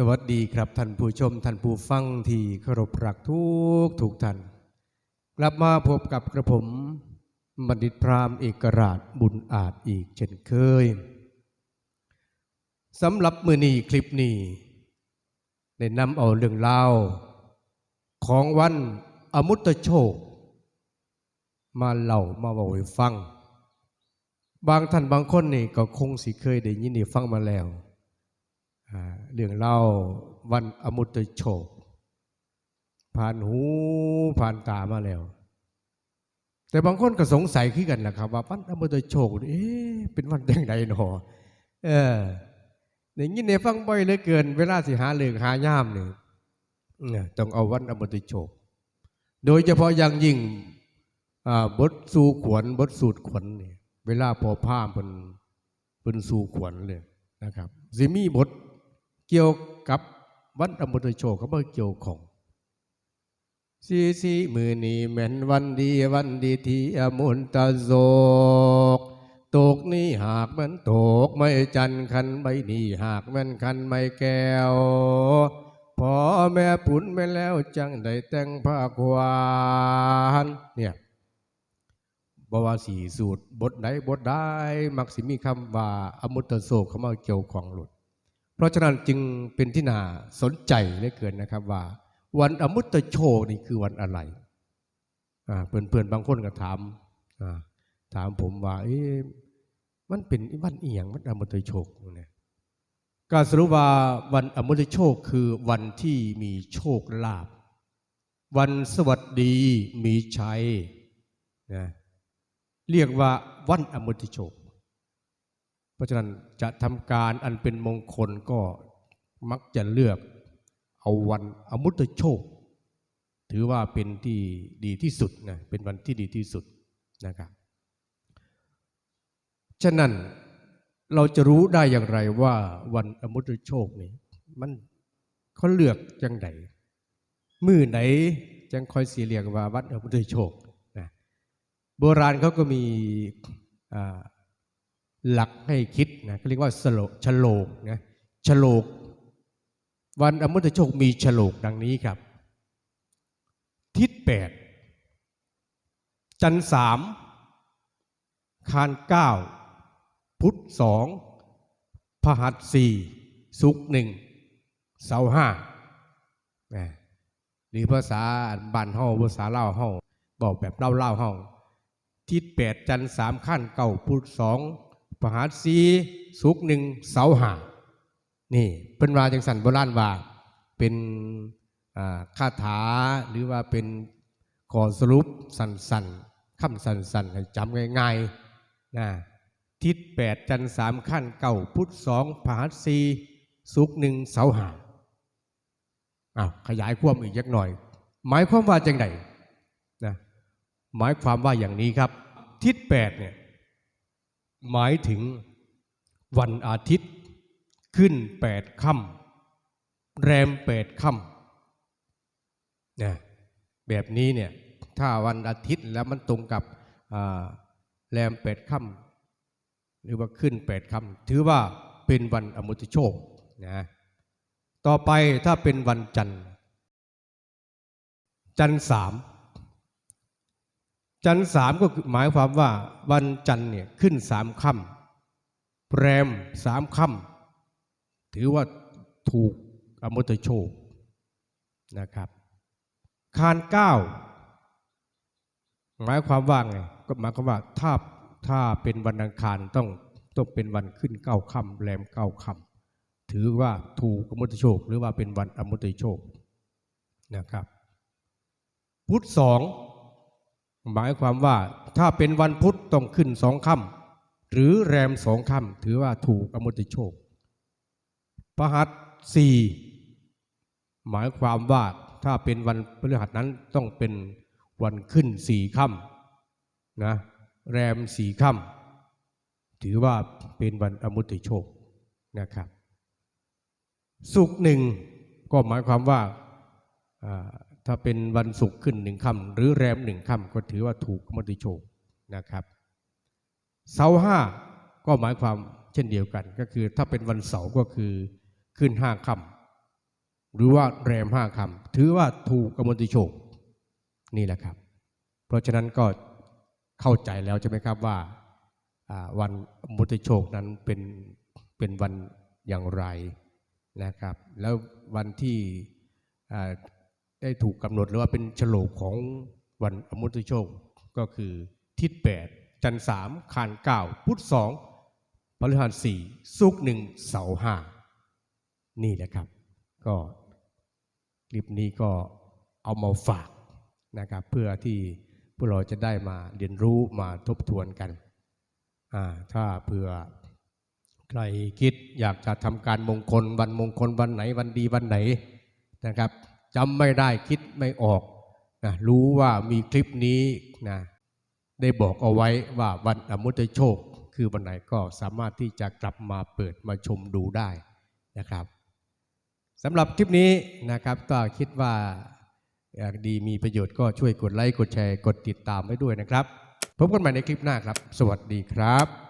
สวัสดีครับท่านผู้ชมท่านผู้ฟังที่เคารพรักทุกทุกท่าน กลับมาพบกับกระผมบัณฑิตพราหมณ์เอกราชบุญอาจอีกเช่นเคยสำหรับมือนี้คลิปนี้ได้นำเอาเรื่องเล่าวของวันอมุตโชค มาเล่ามาบอกให้ฟัง บางท่านบางคนนี่ก็คงสิเคยได้ยินได้ฟังมาแล้ว เรื่องเล่าวันอมุตโชคผ่านหูผ่านตามาแล้ว แต่บางคนก็สงสัยขึ้นกันนะครับ ว่าวันอมุตโชคนี่เอ๊ะเป็นวันยังไงหนอเอออย่างนี้เนี่ยฟังบ่อยเหลือเกิน เวลาสิหาเลือกหาย่ามเนี่ยต้องเอาวันอมุตโชค โดยเฉพาะอย่างยิ่งบทสู่ขวนบทสูตรขวนเนี่ยเวลาพอผ้าเป็นเป็นสู่ขวนเลยนะครับสิมีบท เกี่ยวกับวันอมุตโชเขาบอกเกี่ยวของสีสีมือนี้แม่นวันดีวันดีที่อมุนตโศกตกนี้หากมันตกไม่จันท์คันใบนี้หากมันคันไม่แก้วพอแม่ปุ่นไปแล้วจังได้แต่งผ้าควานเนี่ยบว่าสีสูตรบทใดบทใดมักสิมีคำว่า อมุตโศกเขามาเกี่ยวของหลุด เพราะฉะนั้นจึงเป็นที่น่าสนใจเหลือเกินนะครับว่า วันอมุตโชคนี่คือวันอะไรเพื่อนๆบางคนก็ถามถามผมว่ามันเป็นวันเอียงมันอมุตโชคเนี่ยก็สรุปว่าวันอมุตโชคคือวันที่มีโชคลาภวันสวัสดีมีชัยนะเรียกว่าวันอมุตตโชค เพราะฉะนั้นจะทำการอันเป็นมงคลก็มักจะเลือกเอาวันอมุตโชค ถือว่าเป็นที่ดีที่สุดนะเป็นวันที่ดีที่สุดนะครับฉะนั้นเราจะรู้ได้อย่างไรว่าวันอมุตโชคนี่มันเขาเลือกจังไดมือไหนจังคอยสีเรียกว่าวันอมุตโชคนะโบราณเขาก็มีอ่า หลักให้คิดนะเขาเรียกว่าสโลกฉลกนะฉลก วันอมุตโชคมีฉลกดังนี้ครับ ทิศแปดจันสามคานเก้าพุทธสองพหัสสี่สุกหนึ่งเสาห้านะหรือภาษาบ้านเฮาภาษาเล่าเฮาบอกแบบเล่าเล่าเฮาทิศแปดจันสามขั้นเก้าพุทธสอง ปหารสีสุกหนึ่งเสาหานี่เป็นว่าจังสันโบราณว่าเป็นคาถาหรือว่าเป็นขอสรุปสันสันๆคำสันสันๆให้จำง่ายๆนะทิศแปดจันสามขั้นเก้าพุทธสองพหัสสีสุกหนึ่งเสาหาอ้าวขยายความอีกยักหน่อย หมายความว่าจังไดนะหมายความว่าอย่างนี้ครับ ทิศแปดเนี่ย หมายถึงวันอาทิตย์ขึ้นแปดค่ำแรมแปดค่ำนะแบบนี้เนี่ยถ้าวันอาทิตย์แล้วมันตรงกับแรมแปดค่ำหรือว่าขึ้นแปดค่ำถือว่าเป็นวันอมุติโชคนะต่อไปถ้าเป็นวันจันทร์จันทร์สาม จันทร์สามก็หมายความว่าวันจันทร์เนี่ยขึ้นสามค่ำแรมสามค่ำถือว่าถูกอมุตโชคนะครับคานเก้าหมายความว่าไงก็หมายความว่าถ้าถ้าเป็นวันอังคารต้องต้องเป็นวันขึ้นเก้าค่ำแรมเก้าค่ำถือว่าถูกอมุตโชค หรือว่าเป็นวันอมุตโชคนะครับ พุธสอง หมายความว่าถ้าเป็นวันพุธต้องขึ้นสองค่ำหรือแรมสองค่ำถือว่าถูกอมุติโชคพหัสสี่หมายความว่าถ้าเป็นวันพฤหัสนั้นต้องเป็นวันขึ้นสี่ค่ำนะแรมสี่ค่ำถือว่าเป็นวันอมุติโชคนะครับ สุกหนึ่งก็หมายความว่า ถ้าเป็นวันศุกร์ขึ้นหนึ่งค่ำหรือแรมหนึ่งค่ำก็ถือว่าถูกมติโชคนะครับ เสาร์ห้าก็หมายความเช่นเดียวกัน ก็คือถ้าเป็นวันเสาร์ก็คือขึ้นห้าค่หรือว่าแรมห้าคำถือว่าถูกกำมติโชคนี่แหละครับ เพราะฉะนั้นก็เข้าใจแล้วใช่ไหมครับว่าวันมุติโชคนั้นเป็นเป็นวันอย่างไรนะครับ แล้ววันที่ ได้ถูกกำหนดหรือว่าเป็นฉลกของวันอมุติโชคก็คือทิศแปดจันทร์สามคานเก้าพุธสองพฤหัสสี่ศุกร์หนึ่งเสาร์ห้านี่แหละครับ ก็คลิปนี้ก็เอามาฝากนะครับ เพื่อที่พวกเราจะได้มาเรียนรู้มาทบทวนกันถ้าเผื่อใครคิดอยากจะทำการมงคลวันมงคลวันไหนวันดีวันไหนนะครับ จำไม่ได้คิดไม่ออกนะรู้ว่ามีคลิปนี้นะได้บอกเอาไว้ว่าวันอมุตโชค คือวันไหนก็สามารถที่จะกลับมาเปิดมาชมดูได้นะครับสำหรับคลิปนี้นะครับก็คิดว่าอยากดีมีประโยชน์ก็ช่วยกดไลค์กดแชร์กดติดตามไว้ด้วยนะครับ พบกันใหม่ในคลิปหน้าครับ สวัสดีครับ